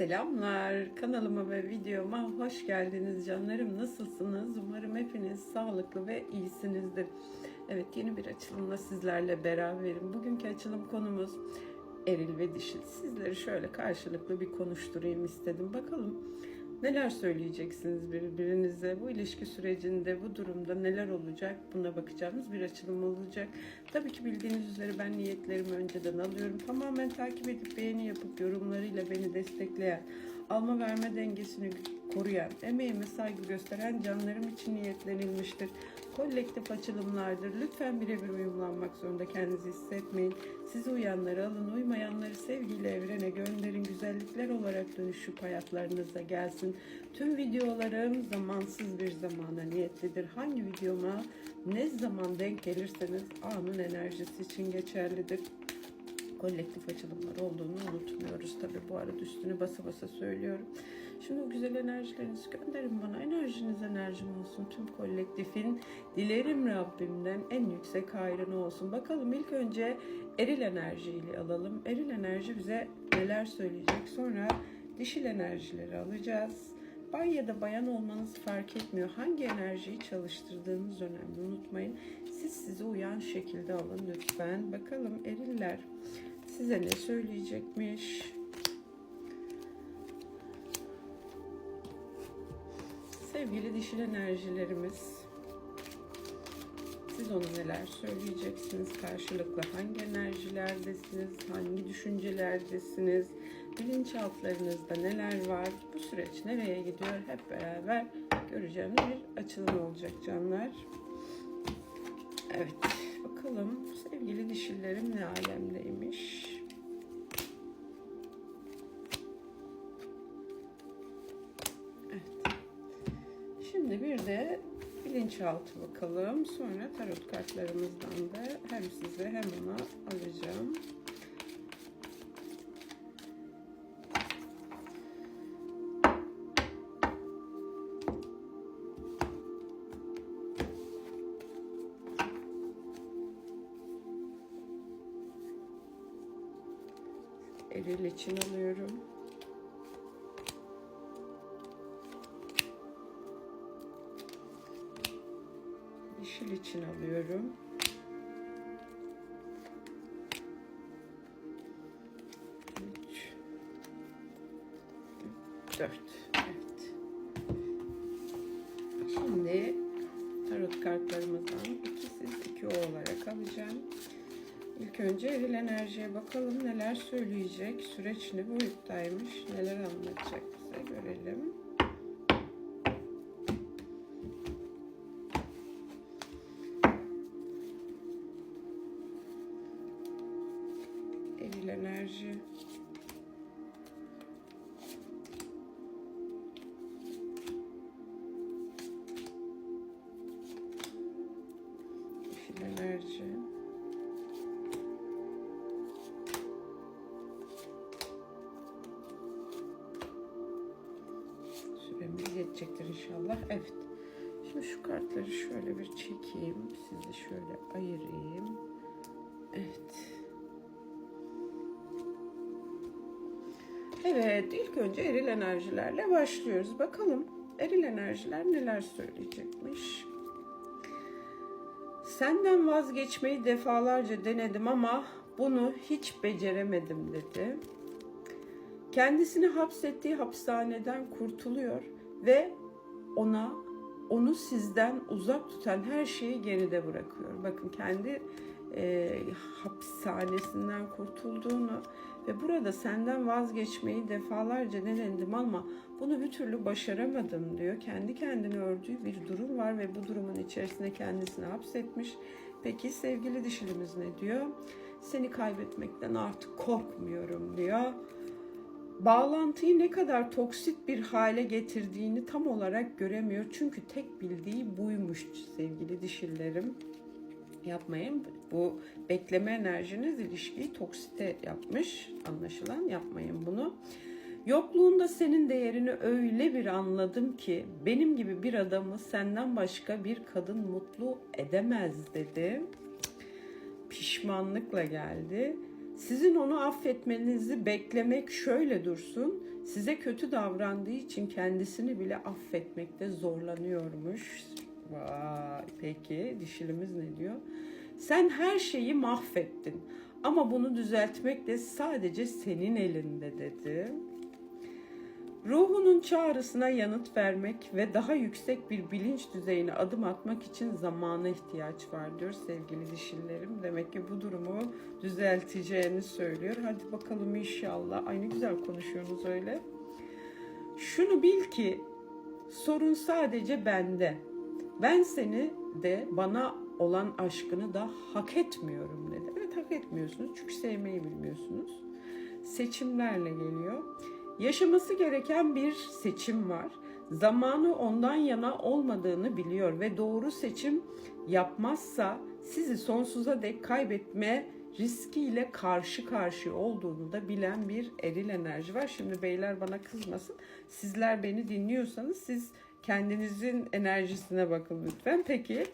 Selamlar. Kanalıma ve videoma hoş geldiniz canlarım. Nasılsınız? Umarım hepiniz sağlıklı ve iyisinizdir. Evet yeni bir açılımla sizlerle beraberim. Bugünkü açılım konumuz eril ve dişil. Sizleri şöyle karşılıklı bir konuşturayım istedim. Bakalım neler söyleyeceksiniz birbirinize bu ilişki sürecinde bu durumda neler olacak? Buna bakacağımız bir açılım olacak. Tabii ki bildiğiniz üzere ben niyetlerimi önceden alıyorum. Tamamen takip edip beğeni yapıp yorumlarıyla beni destekleyen alma verme dengesini koruyan emeğime saygı gösteren canlarım için niyetlenilmiştir kolektif açılımlardır. Lütfen birebir uyumlanmak zorunda kendinizi hissetmeyin. Sizi uyanları alın, uymayanları sevgiyle evrene gönderin. Güzellikler olarak dönüşüp hayatlarınıza gelsin. Tüm videolarım zamansız bir zamana niyetlidir. Hangi videoma ne zaman denk gelirseniz anın enerjisi için geçerlidir kolektif açılımlar olduğunu unutmuyoruz. Tabii bu arada üstünü basa basa söylüyorum. Şimdi o güzel enerjilerinizi gönderin bana. Enerjiniz enerjim olsun. Tüm kolektifin dilerim Rabbimden en yüksek hayrını olsun. Bakalım ilk önce eril enerjiyle alalım. Eril enerji bize neler söyleyecek. Sonra dişil enerjileri alacağız. Bay ya da bayan olmanız fark etmiyor. Hangi enerjiyi çalıştırdığınız önemli. Unutmayın. Siz size uyan şekilde alın lütfen. Bakalım eriller size ne söyleyecekmiş? Sevgili dişil enerjilerimiz, siz ona neler söyleyeceksiniz? Karşılıklı hangi enerjilerdesiniz? Hangi düşüncelerdesiniz? Bilinçaltlarınızda neler var? Bu süreç nereye gidiyor? Hep beraber göreceğimiz bir açılım olacak canlar. Evet, bakalım sevgili dişillerim ne alemdeymiş? Bir de bilinçaltı bakalım. Sonra tarot kartlarımızdan da hem size hem ona alacağım. Eril için alıyorum. Dişil için alıyorum. Üç. Dört. Evet. Şimdi tarot kartlarımızdan iki siz iki o olarak alacağım. İlk önce eril enerjiye bakalım neler söyleyecek. Süreç ne boyuttaymış. Neler anlatacak bize görelim. Enerji. Dişil enerji. Süremiz yetecektir inşallah. Evet. Şimdi şu kartları şöyle bir çekeyim. Sizi şöyle ayırayım. Evet. Evet, ilk önce eril enerjilerle başlıyoruz. Bakalım eril enerjiler neler söyleyecekmiş. Senden vazgeçmeyi defalarca denedim ama bunu hiç beceremedim dedi. Kendisini hapsettiği hapishaneden kurtuluyor ve ona onu sizden uzak tutan her şeyi geride bırakıyor. Bakın kendi e, hapishanesinden kurtulduğunu ve burada senden vazgeçmeyi defalarca denedim ama bunu bir türlü başaramadım diyor. Kendi kendine ördüğü bir durum var ve bu durumun içerisinde kendisini hapsetmiş. Peki sevgili dişilimiz ne diyor? Seni kaybetmekten artık korkmuyorum diyor bağlantıyı ne kadar toksit bir hale getirdiğini tam olarak göremiyor. Çünkü tek bildiği buymuş sevgili dişillerim. Yapmayın. Bu bekleme enerjiniz ilişkiyi toksite yapmış. Anlaşılan yapmayın bunu. Yokluğunda senin değerini öyle bir anladım ki benim gibi bir adamı senden başka bir kadın mutlu edemez dedi. Pişmanlıkla geldi Sizin onu affetmenizi beklemek şöyle dursun. Size kötü davrandığı için kendisini bile affetmekte zorlanıyormuş. Vay, peki dişilimiz ne diyor? Sen her şeyi mahvettin ama bunu düzeltmek de sadece senin elinde dedi. Ruhunun çağrısına yanıt vermek ve daha yüksek bir bilinç düzeyine adım atmak için zamana ihtiyaç var diyor sevgili dişillerim. Demek ki bu durumu düzelteceğini söylüyor. Hadi bakalım inşallah. Ay ne güzel konuşuyorsunuz öyle. Şunu bil ki sorun sadece bende. Ben seni de bana olan aşkını da hak etmiyorum dedi. Evet hak etmiyorsunuz çünkü sevmeyi bilmiyorsunuz. Seçimlerle geliyor. Yaşaması gereken bir seçim var. Zamanı ondan yana olmadığını biliyor ve doğru seçim yapmazsa sizi sonsuza dek kaybetme riskiyle karşı karşıya olduğunu da bilen bir eril enerji var. Şimdi beyler bana kızmasın. Sizler beni dinliyorsanız siz kendinizin enerjisine bakın lütfen. Peki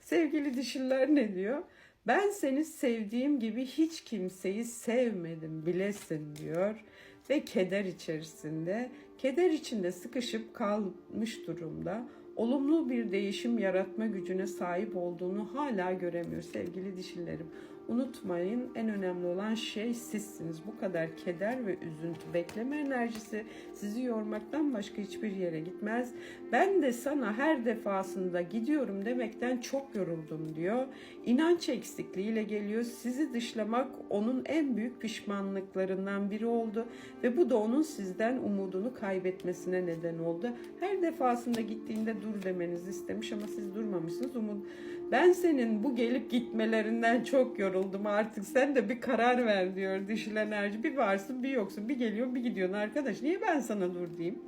sevgili dişiller ne diyor? Ben seni sevdiğim gibi hiç kimseyi sevmedim bilesin diyor ve keder içerisinde, keder içinde sıkışıp kalmış durumda. Olumlu bir değişim yaratma gücüne sahip olduğunu hala göremiyor sevgili dişillerim. Unutmayın en önemli olan şey sizsiniz. Bu kadar keder ve üzüntü, bekleme enerjisi sizi yormaktan başka hiçbir yere gitmez. Ben de sana her defasında gidiyorum demekten çok yoruldum diyor. İnanç eksikliğiyle geliyor. Sizi dışlamak onun en büyük pişmanlıklarından biri oldu ve bu da onun sizden umudunu kaybetmesine neden oldu. Her defasında gittiğinde dur demenizi istemiş ama siz durmamışsınız. Umut ben senin bu gelip gitmelerinden çok yoruldum artık. Sen de bir karar ver diyor dişil enerji. Bir varsın bir yoksun. Bir geliyor bir gidiyorsun arkadaş. Niye ben sana dur diyeyim?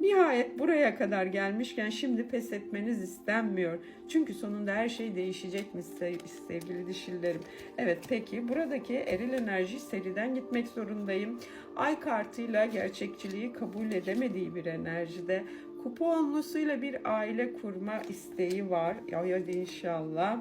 Nihayet buraya kadar gelmişken şimdi pes etmeniz istenmiyor. Çünkü sonunda her şey değişecekmiş sevgili dişillerim. Evet peki buradaki eril enerji seriden gitmek zorundayım. Ay kartıyla gerçekçiliği kabul edemediği bir enerjide kuponlusuyla bir aile kurma isteği var. Ya hadi inşallah.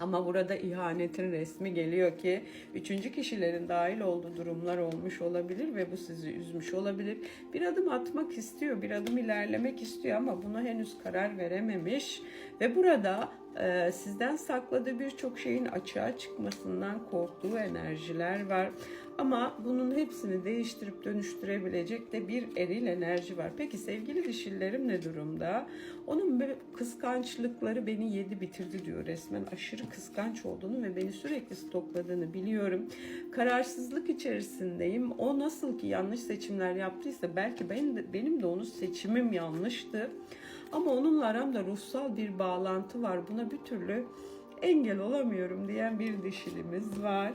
Ama burada ihanetin resmi geliyor ki üçüncü kişilerin dahil olduğu durumlar olmuş olabilir ve bu sizi üzmüş olabilir. Bir adım atmak istiyor, bir adım ilerlemek istiyor ama buna henüz karar verememiş ve burada e, sizden sakladığı birçok şeyin açığa çıkmasından korktuğu enerjiler var. Ama bunun hepsini değiştirip dönüştürebilecek de bir eril enerji var. Peki sevgili dişillerim ne durumda? Onun kıskançlıkları beni yedi bitirdi diyor resmen. Aşırı kıskanç olduğunu ve beni sürekli stokladığını biliyorum. Kararsızlık içerisindeyim. O nasıl ki yanlış seçimler yaptıysa belki benim de, benim de onun seçimim yanlıştı. Ama onunla aramda ruhsal bir bağlantı var. Buna bir türlü engel olamıyorum diyen bir dişilimiz var.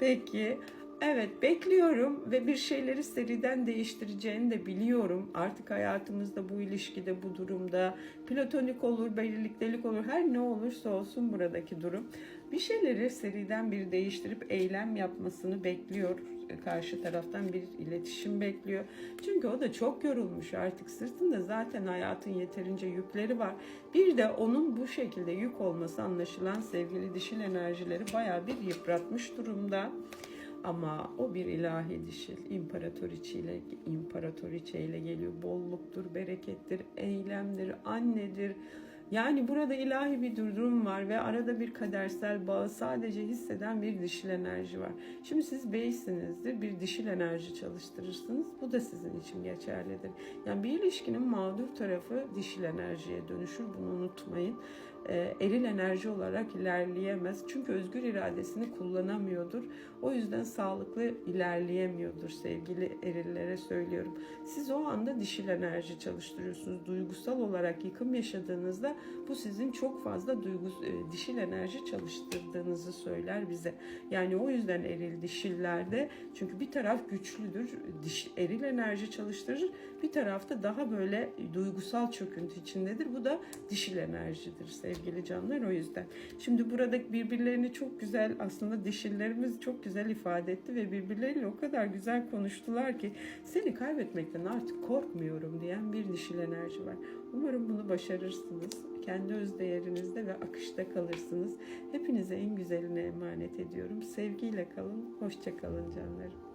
Peki Evet bekliyorum ve bir şeyleri seriden değiştireceğini de biliyorum. Artık hayatımızda bu ilişkide bu durumda platonik olur, birliktelik olur her ne olursa olsun buradaki durum. Bir şeyleri seriden bir değiştirip eylem yapmasını bekliyor. Karşı taraftan bir iletişim bekliyor. Çünkü o da çok yorulmuş artık sırtında zaten hayatın yeterince yükleri var. Bir de onun bu şekilde yük olması anlaşılan sevgili dişil enerjileri baya bir yıpratmış durumda. Ama o bir ilahi dişil, imparatoriçeyle, imparatoriçeyle geliyor. Bolluktur, berekettir, eylemdir, annedir. Yani burada ilahi bir durum var ve arada bir kadersel bağı sadece hisseden bir dişil enerji var. Şimdi siz beysinizdir, bir dişil enerji çalıştırırsınız. Bu da sizin için geçerlidir. Yani bir ilişkinin mağdur tarafı dişil enerjiye dönüşür. Bunu unutmayın eril enerji olarak ilerleyemez. Çünkü özgür iradesini kullanamıyordur. O yüzden sağlıklı ilerleyemiyordur sevgili erillere söylüyorum. Siz o anda dişil enerji çalıştırıyorsunuz. Duygusal olarak yıkım yaşadığınızda bu sizin çok fazla duygus, e, dişil enerji çalıştırdığınızı söyler bize. Yani o yüzden eril dişillerde çünkü bir taraf güçlüdür, diş, eril enerji çalıştırır. Bir tarafta daha böyle duygusal çöküntü içindedir. Bu da dişil enerjidir sevgili sevgili canlar o yüzden. Şimdi burada birbirlerini çok güzel aslında dişillerimiz çok güzel ifade etti ve birbirleriyle o kadar güzel konuştular ki seni kaybetmekten artık korkmuyorum diyen bir dişil enerji var. Umarım bunu başarırsınız. Kendi öz değerinizde ve akışta kalırsınız. Hepinize en güzeline emanet ediyorum. Sevgiyle kalın, hoşça kalın canlarım.